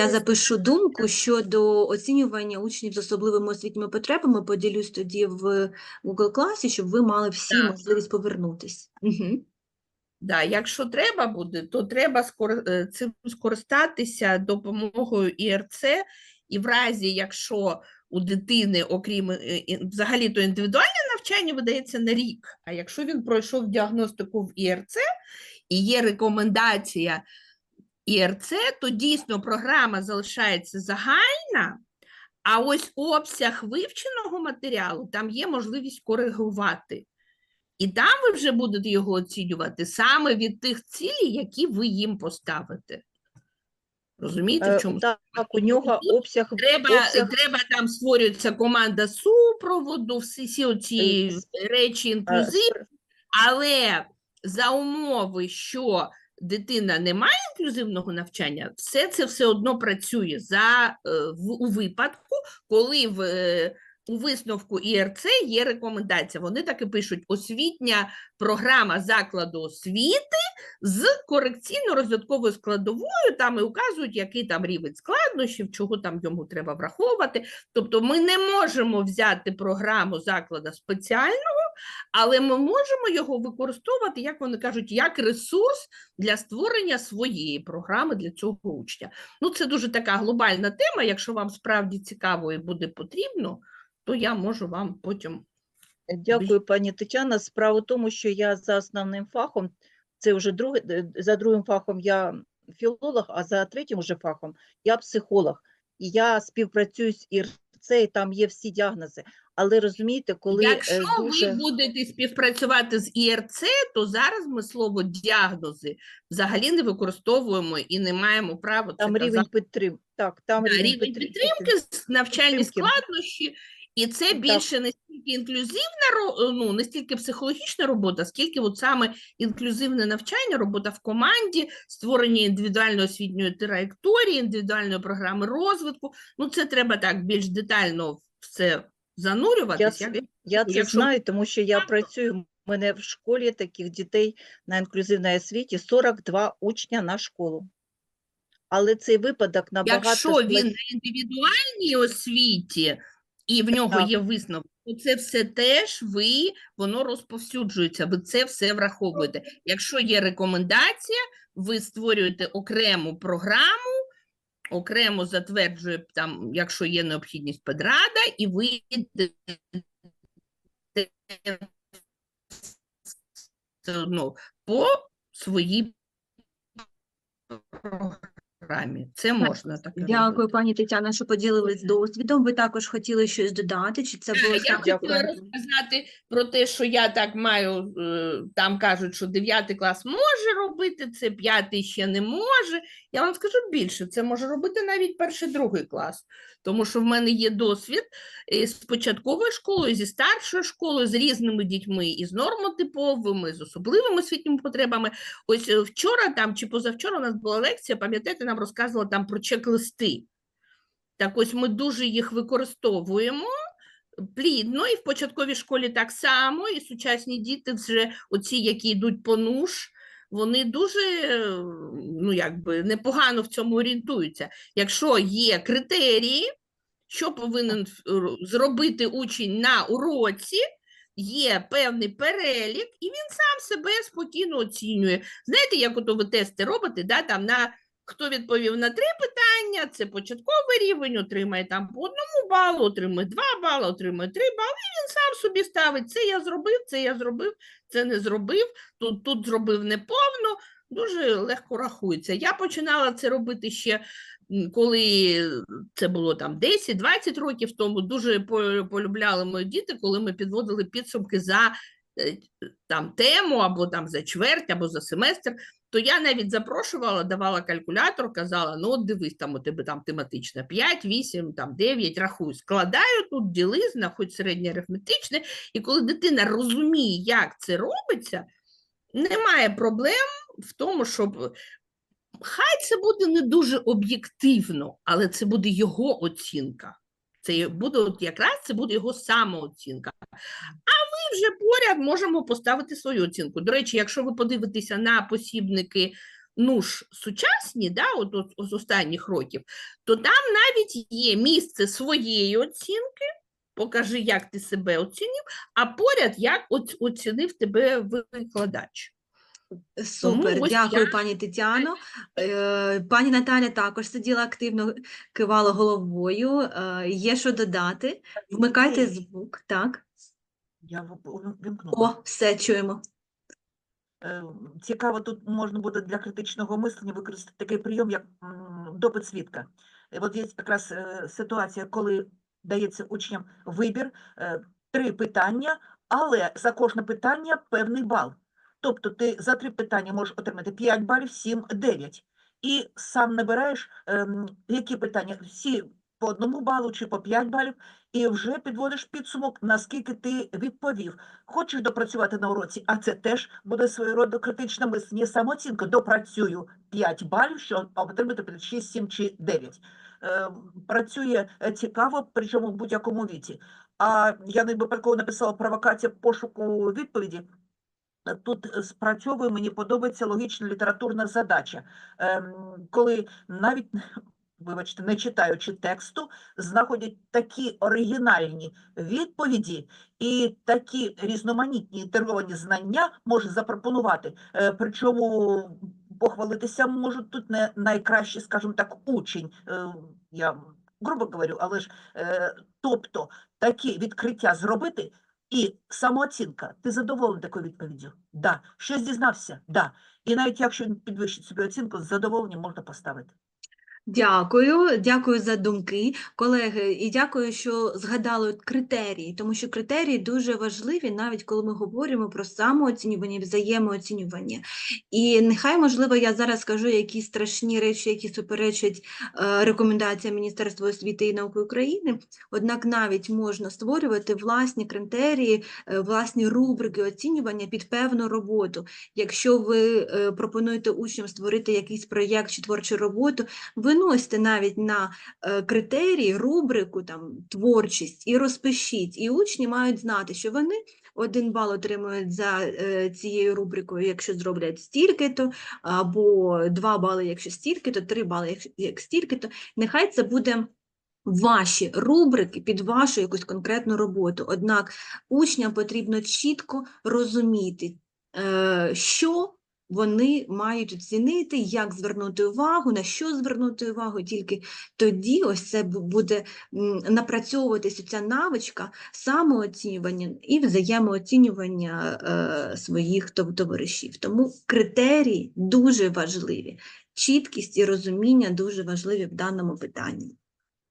Я запишу думку щодо оцінювання учнів з особливими освітніми потребами, поділюсь тоді в Google класі, щоб ви мали всі Так. можливість повернутись. Угу. Да, якщо треба буде, то треба скор- е, цим скористатися допомогою ІРЦ, і в разі, якщо у дитини, окрім е, взагалі-то індивідуальне навчання видається на рік, а якщо він пройшов діагностику в ІРЦ і є рекомендація ІРЦ, то дійсно програма залишається загальна, а ось обсяг вивченого матеріалу там є можливість коригувати. І там ви вже будете його оцінювати саме від тих цілей, які ви їм поставите. Розумієте, Е, в чому? Так, у нього обсяг, Треба, обсяг треба там створюється команда супроводу, всі, всі оці Е, речі е, інклюзив, але за умови, що дитина не має інклюзивного навчання, все це все одно працює за, е, в, у випадку, коли в, е, у висновку ІРЦ є рекомендація. Вони так і пишуть: освітня програма закладу освіти з корекційно-розвитковою складовою, там і указують, який там рівень складнощів, чого там йому треба враховувати. Тобто ми не можемо взяти програму закладу спеціального, але ми можемо його використовувати, як вони кажуть, як ресурс для створення своєї програми для цього учня. Ну, це дуже така глобальна тема. Якщо вам справді цікаво і буде потрібно, то я можу вам потім. Дякую, пані Тетяна. Справа в тому, що я за основним фахом, це вже друге, е, за другим фахом я філолог, а за третім уже фахом я психолог. І я співпрацюю з ІРЦ, і там є всі діагнози. Але розумієте, коли е, Якщо дуже ви будете співпрацювати з ІРЦ, то зараз ми слово діагнози взагалі не використовуємо і не маємо права це рівень казати. підтримки, так, там Да, рівень підтримки. підтримки, навчальні підтримки. складнощі, і це Так. більше не стільки інклюзивна ро- ну не стільки психологічна робота, скільки от саме інклюзивне навчання, робота в команді, створення індивідуальної освітньої траєкторії, індивідуальної програми розвитку. Ну це треба так більш детально в це занурюватися. це- Я це Якщо- знаю, тому що я працюю. У мене в школі таких дітей на інклюзивній освіті 42 учня на школу. Але цей випадок набагато Якщо він на індивідуальній освіті і в нього є висновок, то це все теж ви, воно розповсюджується, ви це все враховуєте. Якщо є рекомендація, ви створюєте окрему програму, окремо затверджує там, якщо є необхідність педрада, і ви все одно по своїй програмі. Це можна так Дякую, пані Тетяна, що поділились досвідом. Ви також хотіли щось додати, чи це Е, було Я хотіла розказати про те, що я так маю, е, там кажуть, що 9 клас може робити це, 5 ще не може. Я вам скажу більше, це може робити навіть перший, другий клас, тому що в мене є досвід з початковою школою, зі старшою школою, з різними дітьми, і з нормотиповими, з особливими освітніми потребами. Ось е, вчора там чи позавчора у нас була лекція, пам'ятаєте, нам розказувала там про чек-листи. Так ось ми дуже їх використовуємо плідно, і в початковій школі так само, і сучасні діти вже оці, які йдуть по нуж, вони дуже ну, якби, непогано в цьому орієнтуються. Якщо є критерії, що повинен зробити учень на уроці, є певний перелік, і він сам себе спокійно оцінює. Знаєте, як ото ви тести робите, да, там на хто відповів на три питання, це початковий рівень, отримає там по одному балу, отримує два бали, отримує три бали, і він сам собі ставить, це я зробив, це я зробив, це не зробив, тут, тут зробив неповно, дуже легко рахується. Я починала це робити ще, коли це було там 10-20 років тому, дуже полюбляли мої діти, коли ми підводили підсумки за там тему або там за чверть, або за семестр то я навіть запрошувала, давала калькулятор, казала: ну, от дивись, там у тебе там тематична 5, 8, там 9, рахуй, складаю тут, діли, знаходь середнє арифметичне, і коли дитина розуміє, як це робиться, немає проблем в тому, щоб хай це буде не дуже об'єктивно, але це буде його оцінка. Це буде от якраз це буде його самооцінка. А вже поряд можемо поставити свою оцінку. До речі, якщо ви подивитеся на посібники ну ж сучасні, да, от, от, з останніх років, то там навіть є місце своєї оцінки. Покажи, як ти себе оцінив, а поряд як оцінив тебе викладач. Супер, ось дякую, я- пані Тетяно. Е, Пані Наталя також сиділа активно, кивала головою. Е, Є що додати? Вмикайте звук, так. Я вимкнула. О, все чуємо. Е, Цікаво, тут можна буде для критичного мислення використати такий прийом, як допит свідка. От є якраз е, ситуація, коли дається учням вибір, е, три питання, але за кожне питання певний бал. Тобто ти за три питання можеш отримати 5 балів, 7, 9. І сам набираєш, ем, які питання, всі по одному балу чи по 5 балів, і вже підводиш підсумок, наскільки ти відповів. Хочеш допрацювати на уроці, а це теж буде свого роду критичне мислення, самооцінка. Допрацюю 5 балів, що отримати 6, 7 чи 9. Е, працює цікаво, причому в будь-якому віці. А я не випадково написала провокація пошуку відповіді. Тут спрацьовує, мені подобається логічна літературна задача, Ем, коли навіть, вибачте, не читаючи тексту, знаходять такі оригінальні відповіді і такі різноманітні інтегровані знання може запропонувати. Е, Причому похвалитися можуть тут не найкраще, скажімо так, учень. Е, Я грубо говорю, але ж е, тобто такі відкриття зробити. І самооцінка. Ти задоволений такою відповіддю? Да. Щось дізнався? Да. І навіть якщо він підвищить собі оцінку, з задоволенням можна поставити. Дякую, дякую за думки, колеги, і дякую, що згадали критерії, тому що критерії дуже важливі, навіть коли ми говоримо про самооцінювання, взаємооцінювання. І нехай, можливо, я зараз скажу якісь страшні речі, які суперечать е, рекомендаціям Міністерства освіти і науки України, однак навіть можна створювати власні критерії, е, власні рубрики оцінювання під певну роботу. Якщо ви е, пропонуєте учням створити якийсь проєкт чи творчу роботу, виносьте навіть на е, критерії, рубрику там творчість і розпишіть. І учні мають знати, що вони один бал отримують за е, цією рубрикою, якщо зроблять стільки-то, або два бали, якщо стільки-то, три бали, як стільки-то. Нехай це буде. Ваші рубрики під вашу якусь конкретну роботу. Однак учням потрібно чітко розуміти, е, що вони мають оцінити, як звернути увагу, на що звернути увагу, тільки тоді ось це буде напрацьовуватися ця навичка самооцінювання і взаємооцінювання е, своїх товаришів. Тому критерії дуже важливі, чіткість і розуміння дуже важливі в даному питанні.